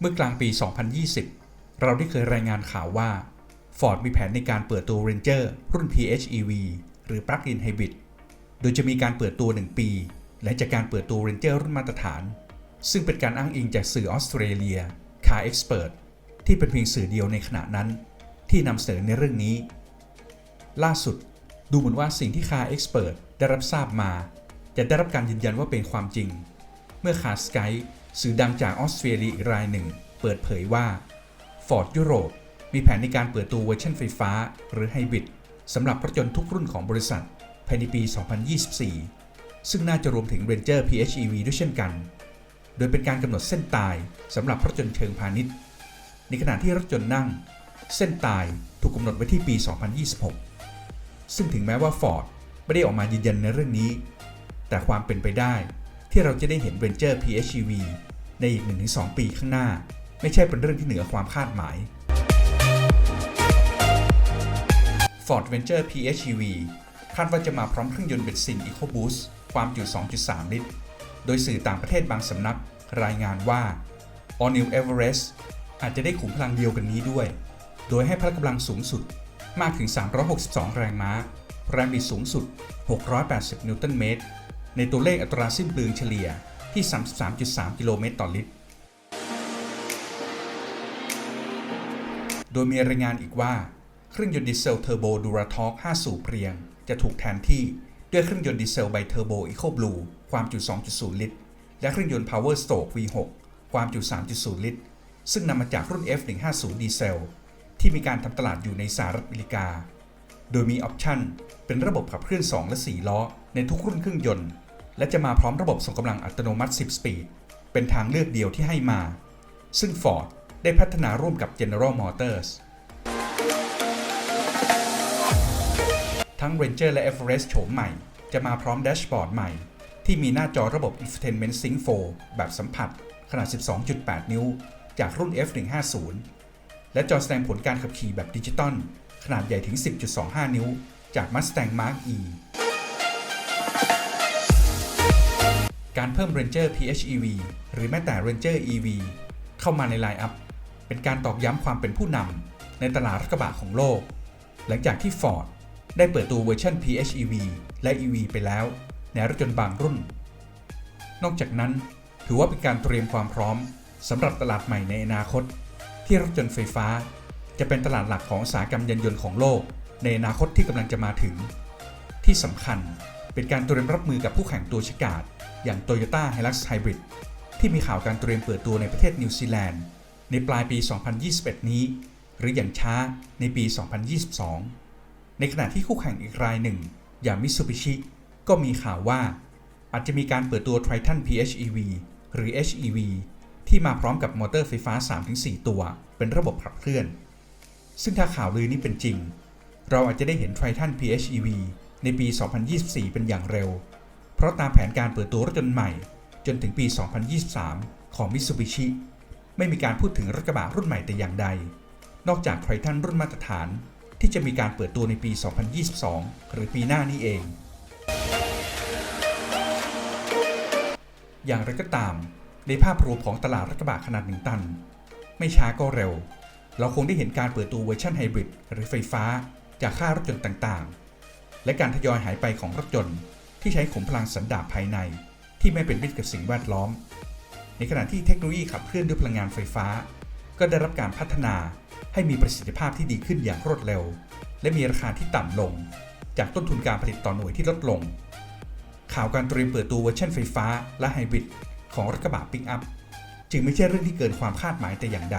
เมื่อกลางปี 2020 เราได้เคยรายงานข่าวว่า Ford มีแผนในการเปิดตัว Ranger รุ่น PHEV หรือ Plug-in Hybrid โดยจะมีการเปิดตัว 1 ปี และจากการเปิดตัว Ranger รุ่นมาตรฐาน ซึ่งเป็นการอ้างอิงจากสื่อออสเตรเลีย Car Expert ที่เป็นเพียงสื่อเดียวในขณะนั้น ที่นำเสนอในเรื่องนี้ ล่าสุด ดูเหมือนว่าสิ่งที่ Car Expert ได้รับทราบมา จะได้รับการยืนยันว่าเป็นความจริง เมื่อ Car Sky สื่อดังจากออสเตรเลียอีกรายหนึ่ง เปิดเผยว่า Ford ยุโรป มีแผนในการเปิดตัวเวอร์ชันไฟฟ้า หรือไฮบริดสำหรับรถยนต์ทุกรุ่นของบริษัทภายในปี 2024 ซึ่งน่าจะรวมถึง Ranger PHEV ด้วยเช่นกัน โดยเป็นการกำหนดเส้นตายสำหรับรถยนต์เชิงพาณิชย์ ในขณะที่รถยนต์นั่ง เส้นตายถูกกำหนดไว้ที่ปี 2026 ซึ่งถึงแม้ว่า Ford ไม่ได้ออกมายืนยันในเรื่องนี้ แต่ความเป็นไปได้ ที่เราจะได้เห็น Ranger PHEV ในอีก 1-2 ปีข้างหน้า ไม่ใช่เป็นเรื่องที่เหนือความคาดหมาย Ford Ranger PHEV คาดว่าจะมาพร้อมเครื่องยนต์เบนซิน EcoBoost ความจุ 2.3 ลิตร โดยสื่อต่างประเทศบางสำนักรายงานว่า All New Everest อาจจะได้ขุมพลังเดียวกันนี้ด้วย โดยให้พละกำลังสูงสุดมากถึง 362 แรงม้า แรงบิดสูงสุด 680 นิวตันเมตร ในตัวเลขอัตราสิ้นเปลืองเฉลี่ยที่ 33.3 กิโลเมตรต่อลิตร โดยมีรายงานอีกว่า เครื่องยนต์ดีเซลเทอร์โบดูราทอร์5สูบเรียง จะถูกแทนที่ด้วยเครื่องยนต์ดีเซลไบเทอร์โบอีโคบลูความจุ 2.0 ลิตร และเครื่องยนต์ Power Stroke V6 ความจุ 3.0 ลิตร ซึ่งนำมาจากรุ่น F150 ดีเซลที่มีการทำตลาดอยู่ในสหรัฐอเมริกา โดยมีออปชั่นเป็นระบบขับเคลื่อน 2 และ 4 ล้อ ในทุกรุ่นเครื่องยนต์ และจะมาพร้อมระบบส่งกำลังอัตโนมัติ 10 สปีด เป็นทางเลือกเดียวที่ให้มา ซึ่ง Ford ได้พัฒนาร่วมกับ General Motors ทั้ง Ranger และ Everest โฉมใหม่ จะมาพร้อมแดชบอร์ดใหม่ ที่มีหน้าจอระบบ Infotainment Sync 4 แบบสัมผัส ขนาด 12.8 นิ้ว จากรุ่น F150 และจอแสดงผลการขับขี่แบบดิจิตอล ขนาดใหญ่ถึง 10.25 นิ้ว จาก Mustang Mark-E การเพิ่ม Ranger PHEV หรือแม้แต่ Ranger EV เข้ามาในไลน์อัพ เป็นการตอกย้ำความเป็นผู้นำในตลาดรถกระบะของโลก หลังจากที่ Ford ได้เปิดตัวเวอร์ชัน PHEV และ EV ไปแล้ว ในรถยนต์บางรุ่น นอกจากนั้น ถือว่าเป็นการเตรียมความพร้อมสำหรับตลาดใหม่ในอนาคต ที่รถยนต์ไฟฟ้า จะเป็นตลาดหลักของอุตสาหกรรมยานยนต์ของโลก ในอนาคตที่กำลังจะมาถึง ที่สำคัญเป็นการเตรียมรับมือกับผู้แข่งตัวฉกาจอย่าง Toyota Hilux Hybrid ที่มีข่าวการเตรียมเปิดตัวในประเทศนิวซีแลนด์ในปลายปี 2021 นี้ หรืออย่างช้าในปี 2022 ในขณะที่คู่แข่งอีกรายหนึ่ง อย่างมิ t ซูบิชิก็มีข่าวว่า อาจจะมีการเปิดตัว Triton PHEV หรือ HEV ที่มาพร้อมกับมอเตอร์ไฟฟ้า 3-4 ตัว เป็นระบบขับเคลื่อน ซึ่งถ้าข่าวลือนี้เป็นจริง เราอาจจะได้เห็น Triton PHEV ในปี 2024 เป็นอย่างเร็ว เพราะตามแผนการเปิดตัวรถยนต์ใหม่ จนถึงปี 2023 ของ Mitsubishi ไม่มีการพูดถึงรถกระบะรุ่นใหม่แต่อย่างใด นอกจาก Triton รุ่นมาตรฐานที่จะมีการเปิดตัวในปี 2022 หรือปีหน้านี้เอง อย่างไรก็ตาม ในภาพรวมของตลาดรถกระบะขนาดหนึ่งตัน ไม่ช้าก็เร็ว เราคงได้เห็นการเปิดตัวเวอร์ชันไฮบริดหรือไฟฟ้า จากค่ายรถยนต์ต่างๆ และการทยอยหายไปของรถยนต์ ที่ใช้ขุมพลังสันดาปภายใน ที่ไม่เป็นมิตรกับสิ่งแวดล้อม ในขณะที่เทคโนโลยีขับเคลื่อนด้วยพลังงานไฟฟ้า ก็ได้รับการพัฒนาให้มีประสิทธิภาพที่ดีขึ้นอย่างรวดเร็ว และมีราคาที่ต่ำลง จากต้นทุนการผลิตต่อหน่วยที่ลดลง ข่าวการเตรียมเปิดตัวเวอร์ชันไฟฟ้า และไฮบริดของรถกระบะปิกอัพจึงไม่ใช่เรื่องที่เกินความคาดหมายแต่อย่างใด